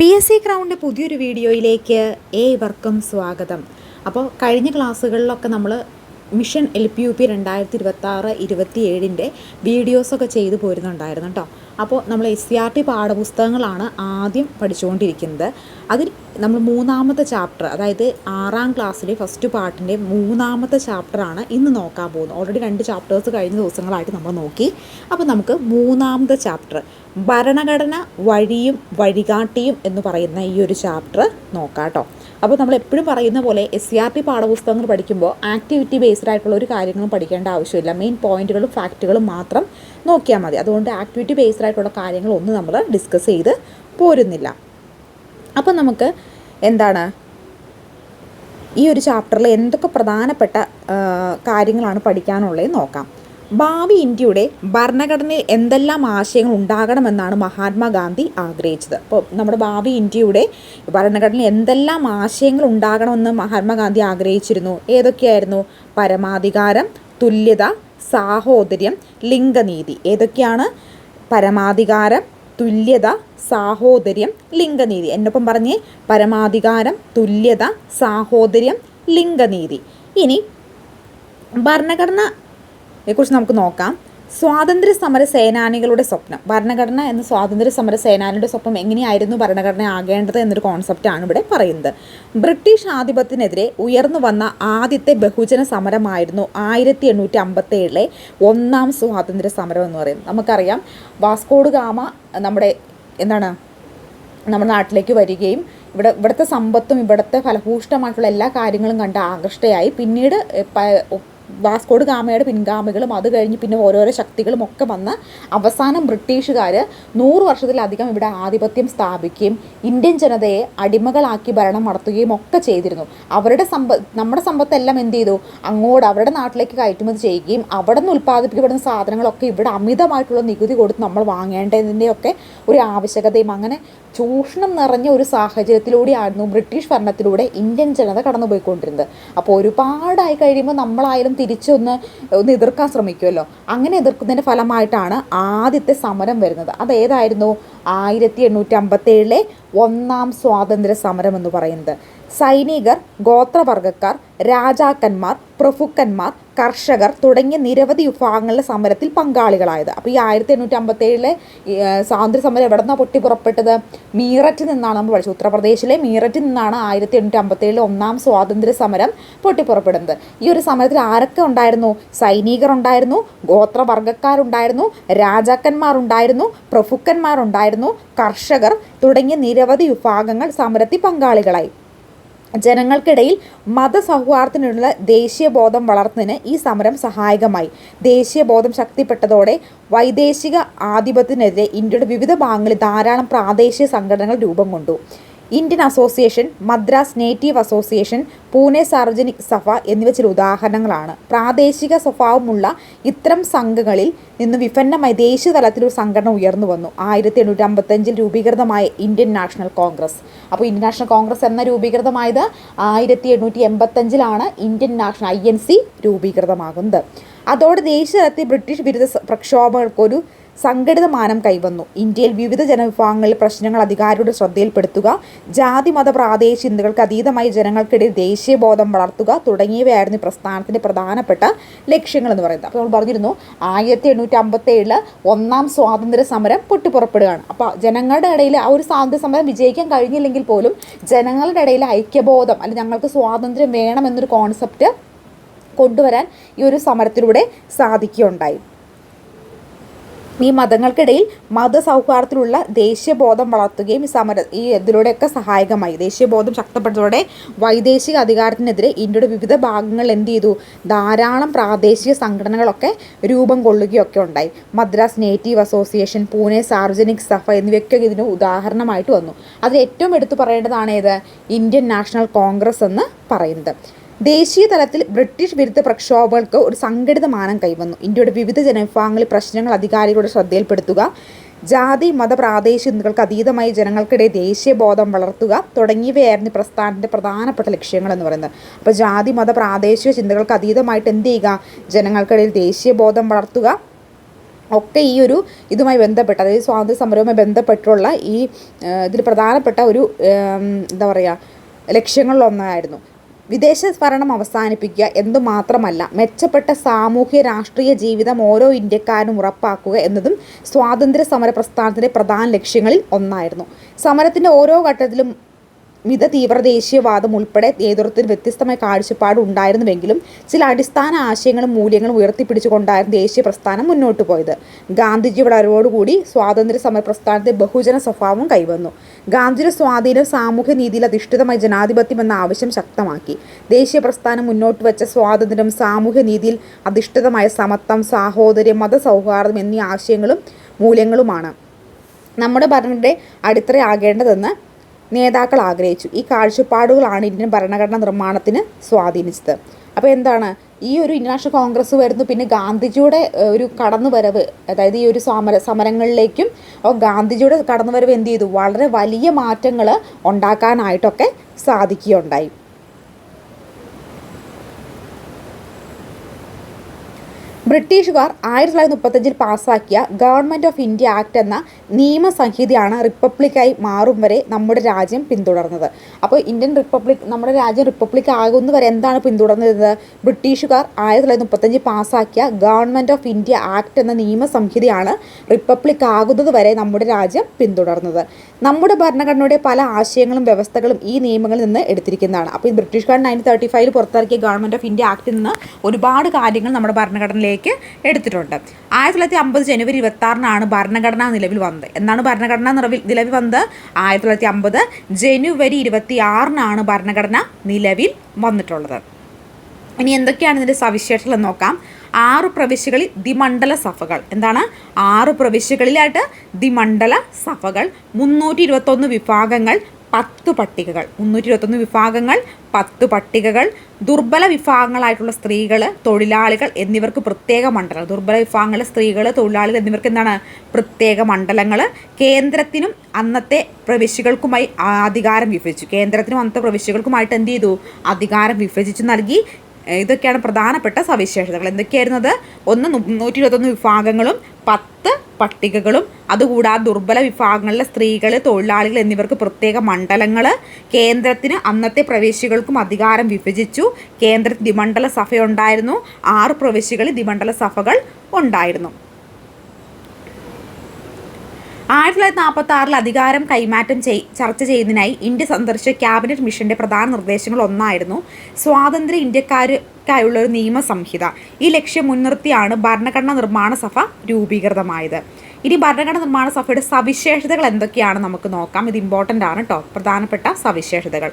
P S C crowned പുതിയൊരു വീഡിയോയിലേക്ക് ഏവർക്കും സ്വാഗതം. അപ്പോൾ കഴിഞ്ഞ ക്ലാസ്സുകളിലൊക്കെ നമ്മൾ mission L P U P രണ്ടായിരത്തി ഇരുപത്തി ഏഴിന്റെ വീഡിയോസൊക്കെ ചെയ്തു പോരുന്നുണ്ടായിരുന്നു കേട്ടോ. അപ്പോൾ നമ്മൾ എസ് സി ആർ ടി പാഠപുസ്തകങ്ങളാണ് ആദ്യം പഠിച്ചുകൊണ്ടിരിക്കുന്നത്. അതിൽ നമ്മൾ മൂന്നാമത്തെ ചാപ്റ്റർ അതായത് ആറാം ക്ലാസ്സിലെ ഫസ്റ്റ് പാർട്ടിന്റെ മൂന്നാമത്തെ ചാപ്റ്ററാണ് ഇന്ന് നോക്കാൻ പോകുന്നത്. ഓൾറെഡി രണ്ട് ചാപ്റ്റേഴ്സ് കഴിഞ്ഞ ദിവസങ്ങളായിട്ട് നമ്മൾ നോക്കി. അപ്പോൾ നമുക്ക് മൂന്നാമത്തെ ചാപ്റ്റർ ഭരണഘടന വഴിയും വഴികാട്ടിയും എന്ന് പറയുന്ന ഈ ഒരു ചാപ്റ്റർ നോക്കാം കേട്ടോ. അപ്പോൾ നമ്മൾ എപ്പോഴും പറയുന്ന പോലെ എസ് സി ആർ ടി പാഠപുസ്തകങ്ങൾ പഠിക്കുമ്പോൾ ആക്ടിവിറ്റി ബേസ്ഡ് ആയിട്ടുള്ള ഒരു കാര്യങ്ങളും പഠിക്കേണ്ട ആവശ്യമില്ല. മെയിൻ പോയിന്റുകളും ഫാക്റ്റുകളും മാത്രം നോക്കിയാൽ മതി. അതുകൊണ്ട് ആക്ടിവിറ്റി ബേസ്ഡ് ആയിട്ടുള്ള കാര്യങ്ങളൊന്നും നമ്മൾ ഡിസ്കസ് ചെയ്ത് പോരുന്നില്ല. അപ്പോൾ നമുക്ക് എന്താണ്? ഈ ഒരു ചാപ്റ്ററിൽ എന്തൊക്കെ പ്രധാനപ്പെട്ട കാര്യങ്ങളാണ് പഠിക്കാനുള്ളത് നോക്കാം. ഭാവി ഇന്ത്യയുടെ ഭരണഘടനയിൽ എന്തെല്ലാം ആശയങ്ങൾ ഉണ്ടാകണമെന്നാണ് മഹാത്മാഗാന്ധി ആഗ്രഹിച്ചത്. അപ്പോൾ നമ്മുടെ ഭാവി ഇന്ത്യയുടെ ഭരണഘടനയിൽ എന്തെല്ലാം ആശയങ്ങൾ ഉണ്ടാകണമെന്ന് മഹാത്മാഗാന്ധി ആഗ്രഹിച്ചിരുന്നു? ഏതൊക്കെയായിരുന്നു? പരമാധികാരം തുല്യത സാഹോദര്യം ലിംഗനീതി. ഏതൊക്കെയാണ്? പരമാധികാരം തുല്യത സാഹോദര്യം ലിംഗനീതി. എന്നൊപ്പം പറഞ്ഞേ പരമാധികാരം തുല്യത സാഹോദര്യം ലിംഗനീതി. ഇനി ഭരണഘടനയെക്കുറിച്ച് നമുക്ക് നോക്കാം. സ്വാതന്ത്ര്യ സമര സേനാനികളുടെ സ്വപ്നം. ഭരണഘടന എന്ന സ്വാതന്ത്ര്യ സമര സേനാനിയുടെ സ്വപ്നം എങ്ങനെയായിരുന്നു ഭരണഘടന ആകേണ്ടത് എന്നൊരു കോൺസെപ്റ്റാണ് ഇവിടെ പറയുന്നത്. ബ്രിട്ടീഷ് ആധിപത്യത്തിനെതിരെ ഉയർന്നു വന്ന ആദ്യത്തെ ബഹുജന സമരമായിരുന്നു ആയിരത്തി എണ്ണൂറ്റി അമ്പത്തി ഏഴിലെ ഒന്നാം സ്വാതന്ത്ര്യ സമരം എന്ന് പറയുന്നത്. നമുക്കറിയാം വാസ്കോഡ് ഗാമ നമ്മുടെ എന്താണ് നമ്മുടെ നാട്ടിലേക്ക് വരികയും ഇവിടെ ഇവിടുത്തെ സമ്പത്തും ഇവിടുത്തെ ഫലഭൂഷ്ടമായിട്ടുള്ള എല്ലാ കാര്യങ്ങളും കണ്ട് ആകൃഷ്ടയായി. പിന്നീട് വാസ്കോഡ് ഗാമയുടെ പിൻഗാമികളും അത് കഴിഞ്ഞ് പിന്നെ ഓരോരോ ശക്തികളും ഒക്കെ വന്ന് അവസാനം ബ്രിട്ടീഷുകാർ നൂറ് വർഷത്തിലധികം ഇവിടെ ആധിപത്യം സ്ഥാപിക്കുകയും ഇന്ത്യൻ ജനതയെ അടിമകളാക്കി ഭരണം നടത്തുകയും ഒക്കെ ചെയ്തിരുന്നു. അവരുടെ സമ്പ നമ്മുടെ സമ്പത്തെല്ലാം എന്ത് ചെയ്തു? അങ്ങോട്ട് അവരുടെ നാട്ടിലേക്ക് കയറ്റുമതി ചെയ്യുകയും അവിടെ നിന്ന് ഉൽപ്പാദിപ്പിക്കപ്പെടുന്ന സാധനങ്ങളൊക്കെ ഇവിടെ അമിതമായിട്ടുള്ള നികുതി കൊടുത്ത് നമ്മൾ വാങ്ങേണ്ടതിന്റെയൊക്കെ ഒരു ആവശ്യകതയും അങ്ങനെ ചൂഷണം നിറഞ്ഞ ഒരു സാഹചര്യത്തിലൂടെയായിരുന്നു ബ്രിട്ടീഷ് ഭരണത്തിലൂടെ ഇന്ത്യൻ ജനത കടന്നുപോയിക്കൊണ്ടിരുന്നത്. അപ്പോൾ ഒരുപാടായി കഴിയുമ്പോൾ നമ്മളായാലും തിരിച്ചൊന്ന് ഒന്ന് എതിർക്കാൻ ശ്രമിക്കുമല്ലോ. അങ്ങനെ എതിർക്കുന്നതിന്റെ ഫലമായിട്ടാണ് ആദ്യത്തെ സമരം വരുന്നത്. അതേതായിരുന്നു? ആയിരത്തി എണ്ണൂറ്റി അമ്പത്തേഴിലെ ഒന്നാം സ്വാതന്ത്ര്യ സമരം എന്ന് പറയുന്നത്. സൈനികർ ഗോത്രവർഗക്കാർ രാജാക്കന്മാർ പ്രഭുക്കന്മാർ കർഷകർ തുടങ്ങിയ നിരവധി വിഭാഗങ്ങളുടെ സമരത്തിൽ പങ്കാളികളായത്. അപ്പോൾ ഈ ആയിരത്തി എണ്ണൂറ്റി അമ്പത്തേഴിലെ സ്വാതന്ത്ര്യ സമരം എവിടെ നിന്നാണ് പൊട്ടിപ്പുറപ്പെട്ടത്? മീററ്റിൽ നിന്നാണ് നമ്മൾ പഠിച്ചത്. ഉത്തർപ്രദേശിലെ മീററ്റിൽ നിന്നാണ് ആയിരത്തി എണ്ണൂറ്റി അമ്പത്തേഴിലെ ഒന്നാം സ്വാതന്ത്ര്യ സമരം പൊട്ടിപ്പുറപ്പെടുന്നത്. ഈ ഒരു സമരത്തിൽ ആരൊക്കെ ഉണ്ടായിരുന്നു? സൈനികർ ഉണ്ടായിരുന്നു ഗോത്രവർഗക്കാരുണ്ടായിരുന്നു രാജാക്കന്മാരുണ്ടായിരുന്നു പ്രഭുക്കന്മാരുണ്ടായിരുന്നു കർഷകർ തുടങ്ങിയ നിരവധി വിഭാഗങ്ങൾ സമരത്തിൽ പങ്കാളികളായി. ജനങ്ങൾക്കിടയിൽ മതസൗഹാർദ്ദത്തിനുള്ള ദേശീയബോധം വളർത്തുന്നതിന് ഈ സമരം സഹായകമായി. ദേശീയബോധം ശക്തിപ്പെട്ടതോടെ വൈദേശിക ആധിപത്യത്തിനെതിരെ ഇന്ത്യയുടെ വിവിധ ഭാഗങ്ങളിൽ ധാരാളം പ്രാദേശിക സംഘടനകൾ രൂപം കൊണ്ടു. Indian association Madras native association Pune Sarvajanik Sabha എന്നിവ ചില ഉദാഹരണങ്ങളാണ്. പ്രാദേശിക സ്വഭാവമുള്ള ഇത്തരം സംഘങ്ങളിൽ നിന്ന് വിഭിന്നമായി ദേശീയ തലത്തിൽ ഒരു സംഘടന ഉയർന്നു വന്നു. ആയിരത്തി എണ്ണൂറ്റി അമ്പത്തഞ്ചിൽ രൂപീകൃതമായ ഇന്ത്യൻ നാഷണൽ കോൺഗ്രസ്. അപ്പോൾ ഇന്ത്യൻ നാഷണൽ കോൺഗ്രസ് എന്ന രൂപീകൃതമായത് ആയിരത്തി എണ്ണൂറ്റി എൺപത്തഞ്ചിലാണ് Indian National I N C രൂപീകൃതമാകുന്നത്. അതോടെ ദേശീയ തലത്തിൽ ബ്രിട്ടീഷ് വിരുദ്ധ പ്രക്ഷോഭങ്ങൾക്കൊരു സംഘടിത മാനം കൈവന്നു. ഇന്ത്യയിൽ വിവിധ ജനവിഭാഗങ്ങളിൽ പ്രശ്നങ്ങൾ അധികാരിയുടെ ശ്രദ്ധയിൽപ്പെടുത്തുക ജാതി മത പ്രാദേശിക ചിന്തകൾക്ക് അതീതമായി ജനങ്ങൾക്കിടയിൽ ദേശീയബോധം വളർത്തുക തുടങ്ങിയവയായിരുന്നു പ്രസ്ഥാനത്തിന്റെ പ്രധാനപ്പെട്ട ലക്ഷ്യങ്ങൾ എന്ന് പറയുന്നത്. അപ്പോൾ നമ്മൾ പറഞ്ഞിരുന്നു ആയിരത്തി എണ്ണൂറ്റി അമ്പത്തി ഏഴിൽ ഒന്നാം സ്വാതന്ത്ര്യ സമരം പൊട്ടിപ്പുറപ്പെടുകയാണ്. അപ്പോൾ ജനങ്ങളുടെ ഇടയിൽ ആ ഒരു സ്വാതന്ത്ര്യ സമരം വിജയിക്കാൻ കഴിഞ്ഞില്ലെങ്കിൽ പോലും ജനങ്ങളുടെ ഇടയിൽ ഐക്യബോധം അല്ലെങ്കിൽ ഞങ്ങൾക്ക് സ്വാതന്ത്ര്യം വേണം എന്നൊരു കോൺസെപ്റ്റ് കൊണ്ടുവരാൻ ഈ ഒരു സമരത്തിലൂടെ സാധിക്കുകയുണ്ടായി. ഈ മതങ്ങൾക്കിടയിൽ മതസൗഹാർദ്ദത്തിലുള്ള ദേശീയബോധം വളർത്തുകയും സമര ഈ ഇതിലൂടെയൊക്കെ സഹായകമായി. ദേശീയബോധം ശക്തപ്പെട്ടതോടെ വൈദേശിക അധികാരത്തിനെതിരെ ഇന്ത്യയുടെ വിവിധ ഭാഗങ്ങൾ എന്ത് ചെയ്തു? ധാരാളം പ്രാദേശിക സംഘടനകളൊക്കെ രൂപം കൊള്ളുകയൊക്കെ ഉണ്ടായി. മദ്രാസ് നേറ്റീവ് അസോസിയേഷൻ പൂനെ സാർവജനിക് സഭ എന്നിവയൊക്കെ ഇതിന് ഉദാഹരണമായിട്ട് വന്നു. അതിൽ ഏറ്റവും എടുത്തു പറയേണ്ടതാണ് ഏത്? ഇന്ത്യൻ നാഷണൽ കോൺഗ്രസ് എന്ന് പറയുന്നത്. ദേശീയ തലത്തിൽ ബ്രിട്ടീഷ് വിരുദ്ധ പ്രക്ഷോഭങ്ങൾക്ക് ഒരു സംഘടിത മാനം കൈവന്നു. ഇന്ത്യയുടെ വിവിധ ജനവിഭാഗങ്ങളിൽ പ്രശ്നങ്ങൾ അധികാരികളുടെ ശ്രദ്ധയിൽപ്പെടുത്തുക ജാതി മത പ്രാദേശിക ചിന്തകൾക്ക് അതീതമായി ജനങ്ങൾക്കിടയിൽ ദേശീയ ബോധം വളർത്തുക തുടങ്ങിയവയായിരുന്നു പ്രസ്ഥാനത്തിന്റെ പ്രധാനപ്പെട്ട ലക്ഷ്യങ്ങൾ എന്ന് പറയുന്നത്. അപ്പോൾ ജാതി മത പ്രാദേശിക ചിന്തകൾക്ക് അതീതമായിട്ട് എന്ത് ചെയ്യുക? ജനങ്ങൾക്കിടയിൽ ദേശീയ ബോധം വളർത്തുക. ഒക്കെ ഈ ഒരു ഇതുമായി ബന്ധപ്പെട്ട അതായത് സ്വാതന്ത്ര്യ സമരവുമായി ബന്ധപ്പെട്ടുള്ള ഈ ഇതിൽ പ്രധാനപ്പെട്ട ഒരു എന്താ പറയുക ലക്ഷ്യങ്ങളിലൊന്നായിരുന്നു. വിദേശ ഭരണം അവസാനിപ്പിക്കുക എന്തുമാത്രമല്ല മെച്ചപ്പെട്ട സാമൂഹ്യ രാഷ്ട്രീയ ജീവിതം ഓരോ ഇന്ത്യക്കാരനും ഉറപ്പാക്കുക എന്നതും സ്വാതന്ത്ര്യ സമര പ്രസ്ഥാനത്തിന്റെ പ്രധാന ലക്ഷ്യങ്ങളിൽ ഒന്നായിരുന്നു. സമരത്തിന്റെ ഓരോ ഘട്ടത്തിലും മിത തീവ്ര ദേശീയവാദം ഉൾപ്പെടെ നേതൃത്വത്തിന് വ്യത്യസ്തമായ കാഴ്ചപ്പാട് ഉണ്ടായിരുന്നുവെങ്കിലും ചില അടിസ്ഥാന ആശയങ്ങളും മൂല്യങ്ങളും ഉയർത്തിപ്പിടിച്ചുകൊണ്ടായിരുന്നു ദേശീയ പ്രസ്ഥാനം മുന്നോട്ട് പോയത്. ഗാന്ധിജിയുടെ അറിവോടുകൂടി സ്വാതന്ത്ര്യ സമര പ്രസ്ഥാനത്തെ ബഹുജന സ്വഭാവം കൈവന്നു. ഗാന്ധിയുടെ സ്വാധീനം സാമൂഹ്യ നീതിയിൽ അധിഷ്ഠിതമായ ജനാധിപത്യം എന്ന ആവശ്യം ശക്തമാക്കി. ദേശീയ പ്രസ്ഥാനം മുന്നോട്ട് വെച്ച സ്വാതന്ത്ര്യം സാമൂഹ്യ നീതിയിൽ അധിഷ്ഠിതമായ സമത്വം സാഹോദര്യം മതസൗഹാർദ്ദം എന്നീ ആശയങ്ങളും മൂല്യങ്ങളുമാണ് നമ്മുടെ ഭരണയുടെ അടിത്തറയാകേണ്ടതെന്ന് നേതാക്കൾ ആഗ്രഹിച്ചു. ഈ കാഴ്ചപ്പാടുകളാണ് ഇന്ത്യൻ ഭരണഘടന നിർമ്മാണത്തിന് സ്വാധീനിച്ചത്. അപ്പോൾ എന്താണ്? ഈ ഒരു ഇന്റർനാഷണൽ കോൺഗ്രസ് വരുന്നു പിന്നെ ഗാന്ധിജിയുടെ ഒരു കടന്നുവരവ് അതായത് ഈ ഒരു സമര സമരങ്ങളിലേക്കും അപ്പോൾ ഗാന്ധിജിയുടെ കടന്നുവരവ് എന്ത് ചെയ്തു? വളരെ വലിയ മാറ്റങ്ങൾ ഉണ്ടാക്കാനായിട്ടൊക്കെ സാധിക്കുകയുണ്ടായി. ബ്രിട്ടീഷുകാർ ആയിരത്തി തൊള്ളായിരത്തി മുപ്പത്തഞ്ചിൽ പാസ്സാക്കിയ ഗവൺമെന്റ് ഓഫ് ഇന്ത്യ ആക്ട് എന്ന നിയമസംഹിതയാണ് റിപ്പബ്ലിക്കായി മാറും വരെ നമ്മുടെ രാജ്യം പിന്തുടർന്നത്. അപ്പോൾ ഇന്ത്യൻ റിപ്പബ്ലിക് നമ്മുടെ രാജ്യം റിപ്പബ്ലിക് ആകുന്ന വരെ എന്താണ് പിന്തുടർന്നിരുന്നത്? ബ്രിട്ടീഷുകാർ ആയിരത്തി തൊള്ളായിരത്തി മുപ്പത്തഞ്ചിൽ പാസ്സാക്കിയ ഗവൺമെന്റ് ഓഫ് ഇന്ത്യ ആക്ട് എന്ന നിയമസംഹിതയാണ് റിപ്പബ്ലിക് ആകുന്നത് വരെ നമ്മുടെ രാജ്യം പിന്തുടർന്നത്. നമ്മുടെ ഭരണഘടനയുടെ പല ആശയങ്ങളും വ്യവസ്ഥകളും ഈ നിയമങ്ങളിൽ നിന്ന് എടുത്തിരിക്കുന്നതാണ്. അപ്പോൾ ഈ ബ്രിട്ടീഷുകാർ നയന്റീൻ തേർട്ടി ഫൈവിൽ പുറത്തിറക്കിയ ഗവൺമെന്റ് ഓഫ് ഇന്ത്യ ആക്ടിൽ നിന്ന് ഒരുപാട് കാര്യങ്ങൾ നമ്മുടെ ഭരണഘടനയിലേക്ക് എടുത്തിട്ടുണ്ട്. ആയിരത്തി തൊള്ളായിരത്തി അമ്പത് ജനുവരി ഇരുപത്തി ആറിനാണ് ഭരണഘടന നിലവിൽ വന്നത്. എന്നാണ് ഭരണഘടന നിലവിൽ നിലവിൽ വന്നത്? ആയിരത്തി തൊള്ളായിരത്തി അമ്പത് ജനുവരി ഇരുപത്തി ആറിനാണ് ഭരണഘടന നിലവിൽ വന്നിട്ടുള്ളത്. ഇനി എന്തൊക്കെയാണ് ഇതിന്റെ സവിശേഷതകൾ നോക്കാം. ആറ് പ്രവിശ്യകളിൽ ദിമണ്ഡല സഭകൾ. എന്താണ്? ആറ് പ്രവിശ്യകളിലായിട്ട് ദിമണ്ഡല സഭകൾ മുന്നൂറ്റി ഇരുപത്തൊന്ന് വിഭാഗങ്ങൾ പത്ത് പട്ടികകൾ മുന്നൂറ്റി ഇരുപത്തൊന്ന് വിഭാഗങ്ങൾ പത്ത് പട്ടികകൾ ദുർബല വിഭാഗങ്ങളായിട്ടുള്ള സ്ത്രീകൾ തൊഴിലാളികൾ എന്നിവർക്ക് പ്രത്യേക മണ്ഡലം. ദുർബല വിഭാഗങ്ങളെ സ്ത്രീകൾ തൊഴിലാളികൾ എന്നിവർക്ക് എന്താണ്? പ്രത്യേക മണ്ഡലങ്ങൾ കേന്ദ്രത്തിനും അന്നത്തെ പ്രവിശ്യകൾക്കുമായി അധികാരം വിഭജിച്ചു. കേന്ദ്രത്തിനും അന്നത്തെ പ്രവിശ്യകൾക്കുമായിട്ട് എന്ത് ചെയ്തു? അധികാരം വിഭജിച്ചു നൽകി. ഇതൊക്കെയാണ് പ്രധാനപ്പെട്ട സവിശേഷതകൾ. എന്തൊക്കെയായിരുന്നത് ഒന്ന് നൂറ്റി ഇരുപത്തൊന്ന് വിഭാഗങ്ങളും പത്ത് പട്ടികകളും അതുകൂടാതെ ദുർബല വിഭാഗങ്ങളിലെ സ്ത്രീകൾ തൊഴിലാളികൾ എന്നിവർക്ക് പ്രത്യേക മണ്ഡലങ്ങൾ കേന്ദ്രത്തിന് അന്നത്തെ പ്രവേശികൾക്കും അധികാരം വിഭജിച്ചു. കേന്ദ്ര ദ്വിമണ്ഡല സഭയുണ്ടായിരുന്നു. ആറ് പ്രവേശികളിൽ ദ്വിമണ്ഡല സഭകൾ ഉണ്ടായിരുന്നു. ആയിരത്തി തൊള്ളായിരത്തി നാൽപ്പത്തി ആറിൽ അധികാരം കൈമാറ്റം ചെയ് ചർച്ച ചെയ്യുന്നതിനായി ഇന്ത്യ സന്ദർശിച്ച ക്യാബിനറ്റ് മിഷന്റെ പ്രധാന നിർദ്ദേശങ്ങൾ ഒന്നായിരുന്നു സ്വാതന്ത്ര്യ ഇന്ത്യക്കാർക്കായുള്ള ഒരു നിയമസംഹിത. ഈ ലക്ഷ്യം മുൻനിർത്തിയാണ് ഭരണഘടനാ നിർമ്മാണ സഭ രൂപീകൃതമായത്. ഇനി ഭരണഘടനാ നിർമ്മാണ സഭയുടെ സവിശേഷതകൾ എന്തൊക്കെയാണ് നമുക്ക് നോക്കാം. ഇത് ഇമ്പോർട്ടന്റ് ആണ് കേട്ടോ പ്രധാനപ്പെട്ട സവിശേഷതകൾ.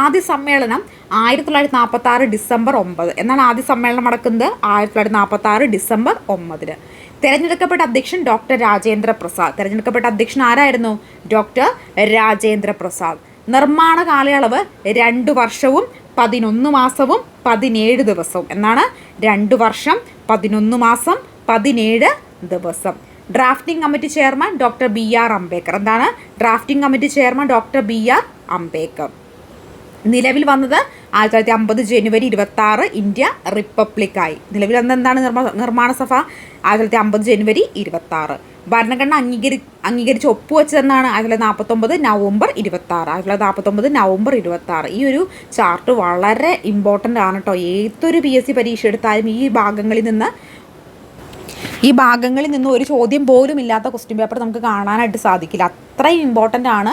ആദ്യ സമ്മേളനം ആയിരത്തി തൊള്ളായിരത്തി നാൽപ്പത്തി ആറ് ഡിസംബർ ഒമ്പത്. എന്നാണ് ആദ്യ സമ്മേളനം നടക്കുന്നത്? ആയിരത്തി തൊള്ളായിരത്തി നാൽപ്പത്തി ആറ് ഡിസംബർ ഒമ്പതിന്. തെരഞ്ഞെടുക്കപ്പെട്ട അധ്യക്ഷൻ ഡോക്ടർ രാജേന്ദ്ര പ്രസാദ്. തെരഞ്ഞെടുക്കപ്പെട്ട അധ്യക്ഷൻ ആരായിരുന്നു? ഡോക്ടർ രാജേന്ദ്ര പ്രസാദ്. നിർമ്മാണ കാലയളവ് രണ്ടു വർഷവും പതിനൊന്ന് മാസവും പതിനേഴ് ദിവസവും. എന്നാണ് രണ്ട് വർഷം പതിനൊന്ന് മാസം പതിനേഴ് ദിവസം. Drafting committee chairman doctor B R Ambedkar. എന്താണ്? Drafting committee chairman doctor B R Ambedkar. നിലവിൽ വന്നത് ആയിരത്തി തൊള്ളായിരത്തി അമ്പത് ജനുവരി ഇരുപത്തി ആറ് ഇന്ത്യ റിപ്പബ്ലിക്കായി. നിലവിൽ വന്ന എന്താണ്? നിർമ്മ നിർമ്മാണ സഭ ആയിരത്തി തൊള്ളായിരത്തി അമ്പത് ജനുവരി ഇരുപത്തി ആറ് ഭരണഘടന അംഗീകരി അംഗീകരിച്ച് ഒപ്പുവെച്ചതെന്നാണ് ആയിരത്തി തൊള്ളായിരത്തി നാൽപ്പത്തൊമ്പത് നവംബർ ഇരുപത്തി ആറ് ആയിരത്തി തൊള്ളായിരത്തി നാൽപ്പത്തൊമ്പത് നവംബർ ഇരുപത്തി ആറ് ഈ ഒരു ചാർട്ട് വളരെ ഇമ്പോർട്ടന്റ് ആണ് കേട്ടോ ഏതൊരു പി എസ് സി പരീക്ഷ എടുത്താലും ഈ ഭാഗങ്ങളിൽ നിന്ന് ഈ ഭാഗങ്ങളിൽ നിന്ന് ഒരു ചോദ്യം പോലും ഇല്ലാത്ത ക്വസ്റ്റ്യൻ പേപ്പർ നമുക്ക് കാണാനായിട്ട് സാധിക്കില്ല. അത്രയും ഇമ്പോർട്ടന്റ് ആണ്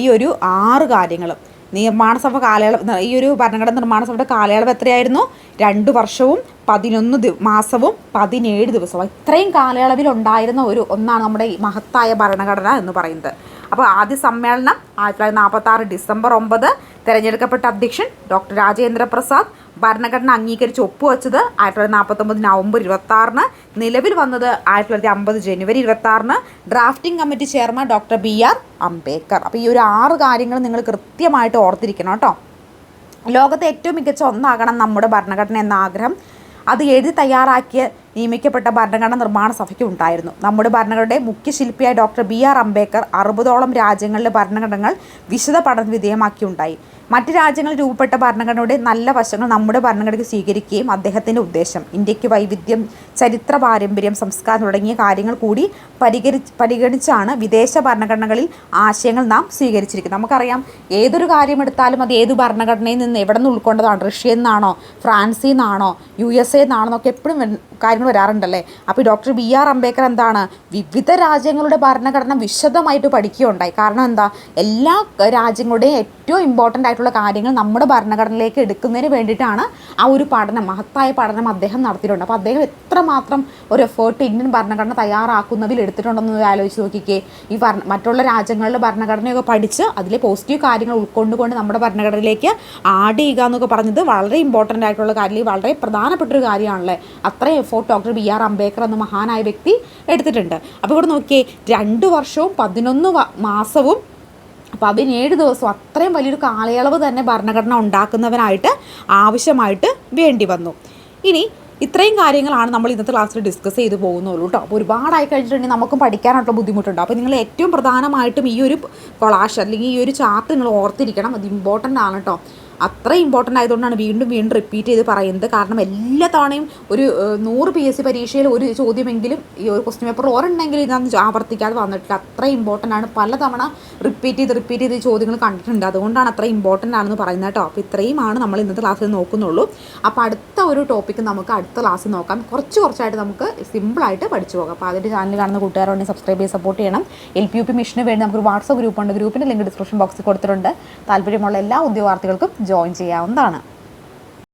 ഈ ഒരു ആറ് കാര്യങ്ങളും. നിർമ്മാണ സഭ കാലയളവ് ഈ ഒരു ഭരണഘടന നിർമ്മാണ സഭയുടെ കാലയളവ് എത്രയായിരുന്നു? രണ്ട് വർഷവും പതിനൊന്ന് മാസവും പതിനേഴ് ദിവസവും. ഇത്രയും കാലയളവിൽ ഉണ്ടായിരുന്ന ഒരു ഒന്നാണ് നമ്മുടെ ഈ മഹത്തായ ഭരണഘടന എന്ന് പറയുന്നത്. അപ്പോൾ ആദ്യ സമ്മേളനം ആയിരത്തി തൊള്ളായിരത്തി നാൽപ്പത്തി ഡിസംബർ ഒമ്പത് തിരഞ്ഞെടുക്കപ്പെട്ട അധ്യക്ഷൻ ഡോക്ടർ രാജേന്ദ്ര പ്രസാദ് ഭരണഘടന അംഗീകരിച്ച് ഒപ്പുവെച്ചത് ആയിരത്തി തൊള്ളായിരത്തി നാൽപ്പത്തൊമ്പത് നവംബർ ഇരുപത്തി നിലവിൽ വന്നത് ആയിരത്തി തൊള്ളായിരത്തി അമ്പത് ജനുവരി ഇരുപത്തി drafting committee chairman doctor B R Ambedkar. അപ്പോൾ ഈ ഒരു ആറ് കാര്യങ്ങൾ നിങ്ങൾ കൃത്യമായിട്ട് ഓർത്തിരിക്കണം കേട്ടോ. ലോകത്തെ ഏറ്റവും മികച്ച ഒന്നാകണം നമ്മുടെ ഭരണഘടന എന്ന ആഗ്രഹം. അത് എഴുതി തയ്യാറാക്കിയ നിയമിക്കപ്പെട്ട ഭരണഘടന നിർമ്മാണ സഭയ്ക്ക് ഉണ്ടായിരുന്നു. നമ്മുടെ ഭരണഘടനയുടെ മുഖ്യ ശില്പിയായ ഡോക്ടർ ബി ആർ അംബേദ്കർ അറുപതോളം രാജ്യങ്ങളിലെ ഭരണഘടനകൾ വിശദ പഠന വിധേയമാക്കിയുണ്ടായി. മറ്റ് രാജ്യങ്ങളിൽ രൂപപ്പെട്ട ഭരണഘടനയുടെ നല്ല വശങ്ങൾ നമ്മുടെ ഭരണഘടനയ്ക്ക് സ്വീകരിക്കുകയും അദ്ദേഹത്തിന്റെ ഉദ്ദേശം ഇന്ത്യയ്ക്ക് വൈവിധ്യം ചരിത്ര പാരമ്പര്യം സംസ്കാരം തുടങ്ങിയ കാര്യങ്ങൾ കൂടി പരിഗണി പരിഗണിച്ചാണ് വിദേശ ഭരണഘടനകളിൽ ആശയങ്ങൾ നാം സ്വീകരിച്ചിരിക്കുന്നത്. നമുക്കറിയാം ഏതൊരു കാര്യം എടുത്താലും അത് ഏത് ഭരണഘടനയിൽ നിന്ന് എവിടെ നിന്ന് ഉൾക്കൊണ്ടതാണ്? റഷ്യയിൽ നിന്നാണോ? ഫ്രാൻസിൽ നിന്നാണോ? യു എസ് എ നിന്നാണോ? എന്നൊക്കെ എപ്പോഴും കാര്യങ്ങൾ വരാറുണ്ടല്ലേ? അപ്പോൾ ഡോക്ടർ ബി ആർ അംബേദ്കർ എന്താണ്? വിവിധ രാജ്യങ്ങളുടെ ഭരണഘടന വിശദമായിട്ട് പഠിക്കുകയുണ്ടായി. കാരണം എന്താ? എല്ലാ രാജ്യങ്ങളുടെയും ഏറ്റവും ഇമ്പോർട്ടന്റ് ആയിട്ടുള്ള കാര്യങ്ങൾ നമ്മുടെ ഭരണഘടനയിലേക്ക് എടുക്കുന്നതിന് വേണ്ടിയിട്ടാണ് ആ ഒരു പഠനം മഹത്തായ പഠനം അദ്ദേഹം നടത്തിയിട്ടുണ്ട്. അപ്പോൾ അദ്ദേഹം എത്രമാത്രം ഒരു എഫേർട്ട് ഇന്ത്യൻ ഭരണഘടന തയ്യാറാക്കുന്നതിൽ എടുത്തിട്ടുണ്ടെന്ന് ആലോചിച്ച് നോക്കിക്കേ. ഈ മറ്റുള്ള രാജ്യങ്ങളുടെ ഭരണഘടനയൊക്കെ പഠിച്ച് അതിലെ പോസിറ്റീവ് കാര്യങ്ങൾ ഉൾക്കൊണ്ടുകൊണ്ട് നമ്മുടെ ഭരണഘടനയിലേക്ക് ആഡ് ചെയ്യുക എന്നൊക്കെ പറഞ്ഞത് വളരെ ഇമ്പോർട്ടന്റ് ആയിട്ടുള്ള കാര്യം വളരെ പ്രധാനപ്പെട്ട ഒരു കാര്യമാണല്ലേ? അത്രയും effort doctor B R Ambedkar എന്ന മഹാനായ വ്യക്തി എടുത്തിട്ടുണ്ട്. അപ്പോൾ ഇവിടെ നോക്കിയേ രണ്ട് വർഷവും പതിനൊന്ന് മാസവും പതിനേഴ് ദിവസം അത്രയും വലിയൊരു കാലയളവ് തന്നെ ഭരണഘടന ഉണ്ടാക്കുന്നവനായിട്ട് ആവശ്യമായിട്ട് വേണ്ടി വന്നു. ഇനി ഇത്രയും കാര്യങ്ങളാണ് നമ്മൾ ഇന്നത്തെ ക്ലാസ്സിൽ ഡിസ്കസ് ചെയ്തു പോകുന്നുള്ളൂ കേട്ടോ അപ്പോൾ ഒരുപാടായി കഴിഞ്ഞിട്ടുണ്ടെങ്കിൽ നമുക്കും പഠിക്കാനായിട്ടുള്ള ബുദ്ധിമുട്ടുണ്ട്. അപ്പോൾ നിങ്ങൾ ഏറ്റവും പ്രധാനമായിട്ടും ഈ ഒരു കൊളാഷ് അല്ലെങ്കിൽ ഈ ഒരു ചാർട്ട് നിങ്ങൾ ഓർത്തിരിക്കണം. അത് ഇമ്പോർട്ടന്റ് ആണ് കേട്ടോ അത്ര ഇമ്പോർട്ടന്റ് ആയതുകൊണ്ടാണ് വീണ്ടും വീണ്ടും റിപ്പീറ്റ് ചെയ്ത് പറയുന്നത്. കാരണം എല്ലാ തവണയും ഒരു നൂറ് പി എസ് സി പരീക്ഷയിൽ ഒരു ചോദ്യമെങ്കിലും ഈ ഒരു ക്വസ്റ്റ്യൻ പേപ്പർ ഓരോണ്ടെങ്കിൽ ഇതാന്ന് ആവർത്തിക്കാതെ വന്നിട്ടില്ല. അത്ര ഇമ്പോർട്ടന്റ് ആണ്. പലതവണ റിപ്പീറ്റ് ചെയ്ത് റിപ്പീറ്റ് ചെയ്ത് ചോദ്യങ്ങൾ കണ്ടിട്ടുണ്ട്. അതുകൊണ്ടാണ് അത്ര ഇമ്പോർട്ടന്റ് ആണെന്ന് പറയുന്നത് കേട്ടോ. അപ്പോൾ ഇത്രയുമാണ് നമ്മൾ ഇന്നത്തെ ക്ലാസ്സിൽ നോക്കുന്നുള്ളൂ. അപ്പോൾ അടുത്ത ഒരു ടോപ്പിക്ക് നമുക്ക് അടുത്ത ക്ലാസ്സിൽ നോക്കാം. കുറച്ച് കുറച്ചായിട്ട് നമുക്ക് സിമ്പിളായിട്ട് പഠിച്ചു പോകാം. അപ്പോൾ അതിന്റെ ചാനൽ കാണുന്ന കൂട്ടുകാരുണ്ടെങ്കിൽ സബ്സ്ക്രൈബ് ചെയ്ത് സപ്പോർട്ട് ചെയ്യണം. എൽ പി യു പി മിഷന് വേണ്ടി നമുക്ക് വാട്സപ്പ് ഗ്രൂപ്പ് ഉണ്ട് ഗ്രൂപ്പിന്റെ ലിങ്ക് ഡിസ്ക്രിപ്ഷൻ ബോക്സിൽ കൊടുത്തിട്ടുണ്ട്. താല്പര്യമുള്ള എല്ലാ ഉദ്യോഗാർത്ഥികൾക്കും ജോയിൻ ചെയ്യാവുന്നതാണ്.